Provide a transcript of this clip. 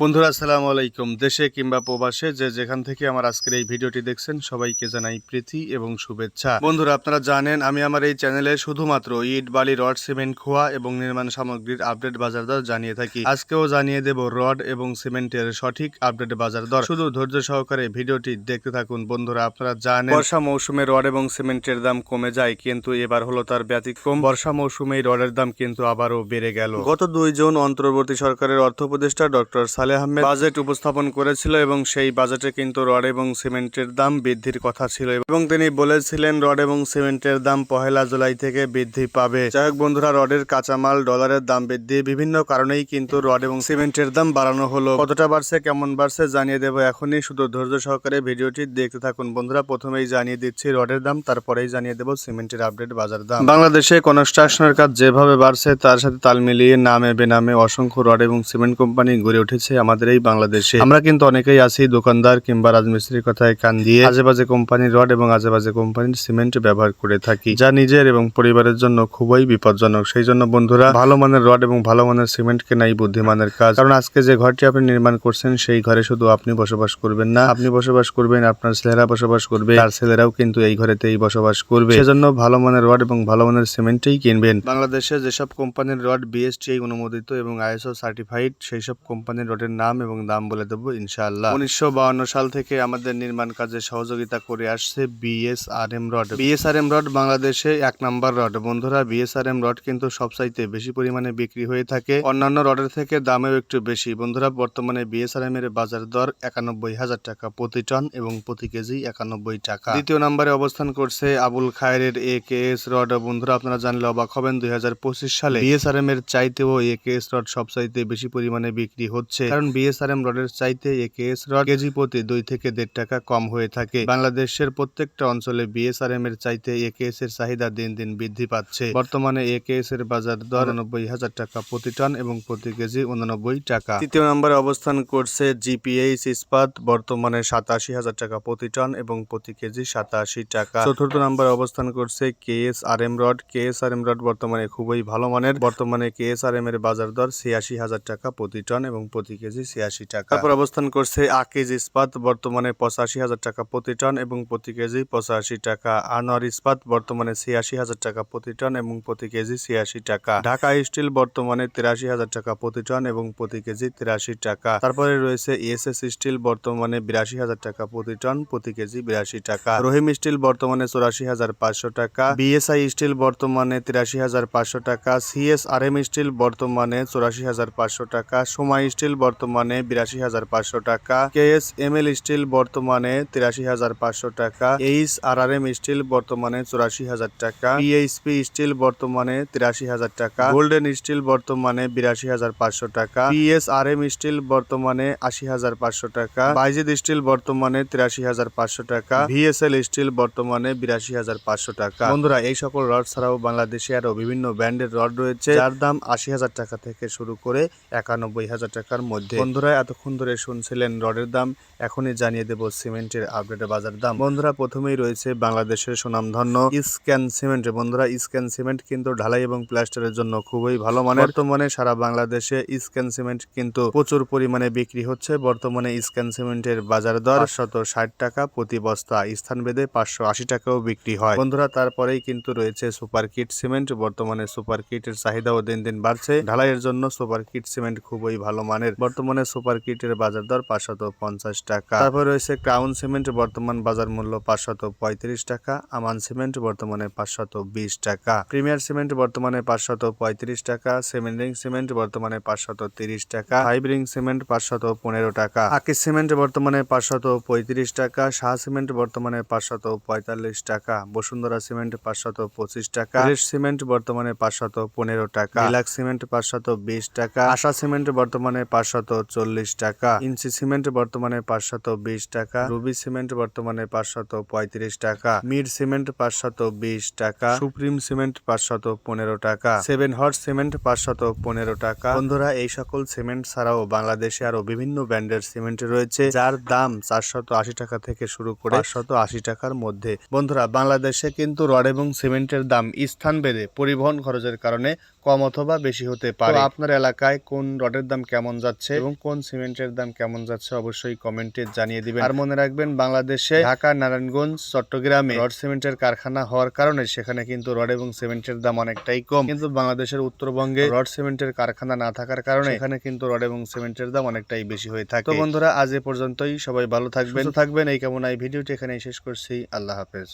বন্ধুরা আসসালামু আলাইকুম। দেশে কিংবা প্রবাসে যে যেখান থেকে আমার আজকের এই ভিডিওটি দেখছেন সবাইকে জানাই প্রীতি এবং শুভেচ্ছা। বন্ধুরা আপনারা জানেন আমি আমার এই চ্যানেলে শুধুমাত্র ইট বালি রড সিমেন্ট খোয়া এবং নির্মাণ সামগ্রীর আপডেট বাজার দর জানিয়ে থাকি। আজকেও জানিয়ে দেব রড এবং সিমেন্টের সঠিক আপডেট বাজার দর। শুধু ধৈর্য সহকারে ভিডিওটি দেখতে থাকুন। বন্ধুরা আপনারা জানেন বর্ষা মৌসুমে রড এবং সিমেন্টের দাম কমে যায় কিন্তু এবার হলো তার ব্যতিক্রম। বর্ষা মৌসুমে রডের দাম কিন্তু আবারও বেড়ে গেল। গত দুই জুন অন্তর্বর্তী সরকারের অর্থ উপদেষ্টা ডক্টর সালে আহমেদ বাজেট উপস্থাপন করেছিল এবং সেই বাজেটে কিন্তু রড এবং সিমেন্টের দাম বৃদ্ধির কথা ছিল। এবং তিনি বলেছিলেন, রড এবং সিমেন্টের দাম পহেলা জুলাই থেকে বৃদ্ধি পাবে। যাই হোক বন্ধুরা, রডের কাঁচামাল ডলারের দাম বৃদ্ধি বিভিন্ন কারণেই কিন্তু রড এবং সিমেন্টের দাম বাড়ানো হলো। কতটা বাড়ছে, কেমন বাড়ছে জানিয়ে দেবো এখনই। শুধু ধৈর্য সহকারে ভিডিওটি দেখতে থাকুন। বন্ধুরা, প্রথমেই জানিয়ে দিচ্ছি, রডের দাম, তারপরেই জানিয়ে দেবো সিমেন্টের আপডেট বাজার দাম। বাংলাদেশে কনস্ট্রাকশনের কাজ যেভাবে বাড়ছে, তার সাথে তাল মিলিয়ে নামে বেনামে অসংখ্য রড এবং সিমেন্ট কোম্পানি গড়ে উঠেছে। আমাদের এই বাংলাদেশে। আমরা কিন্তু অনেকেই আছি দোকানদার কিংবা রাজমিস্ত্রির কথায় কান দিয়ে। আজেবাজে কোম্পানির রড এবং আজেবাজে কোম্পানির সিমেন্ট ব্যবহার করে থাকি, যা নিজের এবং পরিবারের জন্য খুবই বিপজ্জনক। সেই জন্য বন্ধুরা, ভালো মানের রড এবং ভালো মানের সিমেন্ট কেনাই বুদ্ধিমানের কাজ। কারণ আজকে যে ঘরটি আপনি নির্মাণ করছেন, সেই ঘরে শুধু আপনি বসবাস করবেন না, আপনি বসবাস করবেন, আপনার ছেলেরা বসবাস করবে আর ছেলেরাও কিন্তু এই ঘরেতেই বসবাস করবে। সেজন্য ভালো মানের রড এবং ভালো মানের সিমেন্টই কিনবেন। বাংলাদেশে যেসব কোম্পানির রড বিএসটিআই অনুমোদিত এবং আইএসও সার্টিফাইড সেই সব কোম্পানির রডের নাম এবং দাম বলে দেবো, ইনশাআল্লাহ। উনিশশো সাল থেকে আমাদের নির্মাণ কাজে সহযোগিতা করে আসছে বিএসআরএম রড। বিএসআরএম রড বাংলাদেশে এক নাম্বার রড। বন্ধুরা বিএসআরএম রড কিন্তু সবচাইতে বেশি পরিমাণে বিক্রি হয়ে থাকে। অন্যান্য রডের থেকে দামেও একটু বেশি। বন্ধুরা, বর্তমানে বিএসআরএম এর বাজার দর একানব্বই হাজার টাকা প্রতি টন এবং প্রতি কেজি একানব্বই টাকা। দ্বিতীয় নম্বরে অবস্থান করছে Abul Khayer A K S rod. বন্ধুরা, আপনারা জানলে অবাক হবেন, দুই হাজার পঁচিশ সালে বিএসআরএম এর চাইতেও এ কে এস রড সবচাইতে বেশি পরিমাণে বিক্রি হচ্ছে। কারণ বিএসআরএম রডের চাইতে A K S rod KG প্রতি দুই থেকে দেড় টাকা কম হয়ে থাকে। বাংলাদেশের প্রত্যেকটা অঞ্চলে বিএসআরএম এর চাইতে এ কে এস এর চাহিদা দিন দিন বৃদ্ধি পাচ্ছে। বর্তমানে এ কে এস এর বাজার দর উননব্বই হাজার টাকা প্রতি টন এবং প্রতি কেজি উননব্বই টাকা। তৃতীয় নম্বরে অবস্থান করছে জিপিএইচ ইস্পাত, বর্তমানে সাতাশি হাজার টাকা প্রতি টন এবং প্রতি কেজি সাতাশি টাকা। চতুর্থ নম্বরে অবস্থান করছে K S R M rod. K S R M rod বর্তমানে খুবই ভালো মানের। বর্তমানে কে এস আর এম এর বাজার দর ছিয়াশি হাজার টাকা প্রতি টন এবং প্রতি কেজি ছিয়াশি টাকা। তারপর অবস্থান করছে আকিজ ইস্পাত, বর্তমানে পঁচাশি হাজার টাকা প্রতি টন এবং প্রতি কেজি পঁচাশি টাকা। আনোয়ার ইস্পাত, বর্তমানে ছিয়াশি হাজার টাকা প্রতি টন এবং প্রতি কেজি ছিয়াশি টাকা। ঢাকা স্টিল, বর্তমানে তিরাশি হাজার টাকা প্রতি টন এবং প্রতি কেজি তিরাশি টাকা। তারপরে রয়েছে ইএসএস স্টিল, বর্তমানে বিরাশি হাজার টাকা প্রতি টন, প্রতি কেজি বিরাশি টাকা। রহিম স্টিল, বর্তমানে চৌরাশি হাজার পাঁচশো টাকা। বিএসআই স্টিল, বর্তমানে তিরাশি হাজার পাঁচশো টাকা। সিএস আর এম স্টিল, বর্তমানে চৌরাশি হাজার পাঁচশো টাকা। সোমাই স্টিল বর্তমানে বিরাশি হাজার পাঁচশো টাকা K S M L steel বর্তমানে তিরাশি হাজার পাঁচশো টাকা H R R M steel বর্তমানে চৌরাশি হাজার টাকা, পিএইচপি স্টিল বর্তমানে তিরাশি হাজার টাকা, গোল্ডেন স্টিল বর্তমানে বিরাশি হাজার পাঁচশো টাকা পিএস আর এম স্টিল বর্তমানে আশি হাজার পাঁচশো টাকা, বাইজিদ স্টিল বর্তমানে তিরাশি হাজার পাঁচশো টাকা, ভিএসএল স্টিল বর্তমানে বিরাশি হাজার পাঁচশো টাকা। বন্ধুরা, এই সকল রড ছাড়াও বাংলাদেশে আরও বিভিন্ন ব্র্যান্ডের রড রয়েছে, যার দাম আশি হাজার টাকা থেকে শুরু করে একানব্বই হাজার টাকার মধ্যে বন্ধুরা, এতক্ষণ ধরে শুনছিলেন রডের দাম, এখনই জানিয়ে দেব সিমেন্টের আপডেট বাজার দাম। বন্ধুরা, প্রথমেই রয়েছে বাংলাদেশের সুনামধন্য স্ক্যান সিমেন্ট বন্ধুরা স্ক্যান সিমেন্ট কিন্তু ঢালাই এবং প্লাস্টারের জন্য খুবই ভালো মানের। বর্তমানে সারা বাংলাদেশে স্ক্যান সিমেন্ট কিন্তু প্রচুর পরিমাণে বিক্রি হচ্ছে। বর্তমানে স্ক্যান সিমেন্টের বাজার দর শত ষাট টাকা, প্রতি বস্তা স্থান ভেদে পাঁচশো আশি টাকাও বিক্রি হয়। বন্ধুরা, তারপরেই কিন্তু রয়েছে সুপার কিট সিমেন্ট বর্তমানে সুপার কিটের চাহিদাও দিন দিন বাড়ছে। ঢালাইয়ের জন্য সুপার কিট সিমেন্ট খুবই ভালো মানের। বর্তমানে সুপার কিটের বাজার দর পাঁচশত পঞ্চাশ টাকা। তারপর রয়েছে ক্রাউন সিমেন্ট বর্তমান বাজার মূল্য পাঁচশত পঁয়ত্রিশ টাকা, আমান সিমেন্ট বর্তমানে পাঁচশত বিশ টাকা। প্রিমিয়ার সিমেন্ট বর্তমানে পাঁচশত পঁয়ত্রিশ টাকা সেভেন সিমেন্ট বর্তমানে পাঁচশত তিরিশ টাকা ফাইভ রিং সিমেন্ট পাঁচশত পনেরো টাকা। আকিস সিমেন্ট বর্তমানে পাঁচশত পঁয়ত্রিশ টাকা, শাহ সিমেন্ট বর্তমানে পাঁচশত পঁয়তাল্লিশ টাকা, বসুন্ধরা সিমেন্ট পাঁচশত পঁচিশ টাকা রেশ সিমেন্ট বর্তমানে পাঁচশত পনেরো টাকা রিলাক্স সিমেন্ট পাঁচশত বিশ টাকা, আশা সিমেন্ট বর্তমানে পাঁচশত চল্লিশ টাকা। ইঞ্চি সিমেন্ট বর্তমানে পাঁচশত বিশ টাকা। রুবি সিমেন্ট বর্তমানে পাঁচশত পঁয়ত্রিশ টাকা। মিড সিমেন্ট পাঁচশত বিশ টাকা। সুপ্রিম সিমেন্ট পাঁচশত পনেরো টাকা। সেভেন হর্স সিমেন্ট পাঁচশত পনেরো টাকা। বন্ধুরা, এই সকল সিমেন্ট ছাড়াও বাংলাদেশে আরও বিভিন্ন ব্র্যান্ডের সিমেন্ট রয়েছে, যার দাম চারশত আশি টাকা থেকে শুরু করে পাঁচশত আশি টাকার মধ্যে। বন্ধুরা, বাংলাদেশে কিন্তু রড এবং সিমেন্টের দাম স্থান ভেদে পরিবহন খরচের কারণে কম অথবা বেশি হতে পারে। আপনার এলাকায় কোন রডের দাম কেমন যাচ্ছে? এবং কোন সিমেন্টের দাম কেমন যাচ্ছে অবশ্যই কমেন্টে জানিয়ে দিবেন। আর মনে রাখবেন বাংলাদেশে ঢাকা নারায়ণগঞ্জ চট্টগ্রামে রড সিমেন্টের কারখানা হওয়ার কারণে সেখানে কিন্তু রড এবং সিমেন্টের দাম অনেকটাই কম। কিন্তু বাংলাদেশের উত্তরবঙ্গে রড সিমেন্টের কারখানা না থাকার কারণে এখানে কিন্তু রড এবং সিমেন্টের দাম অনেকটাই বেশি হয়ে থাকে। তো বন্ধুরা আজ এ পর্যন্তই। সবাই ভালো থাকবেন। থাকবেন। এই কেমন এই ভিডিওটি এখানেই শেষ করছি। আল্লাহ হাফেজ।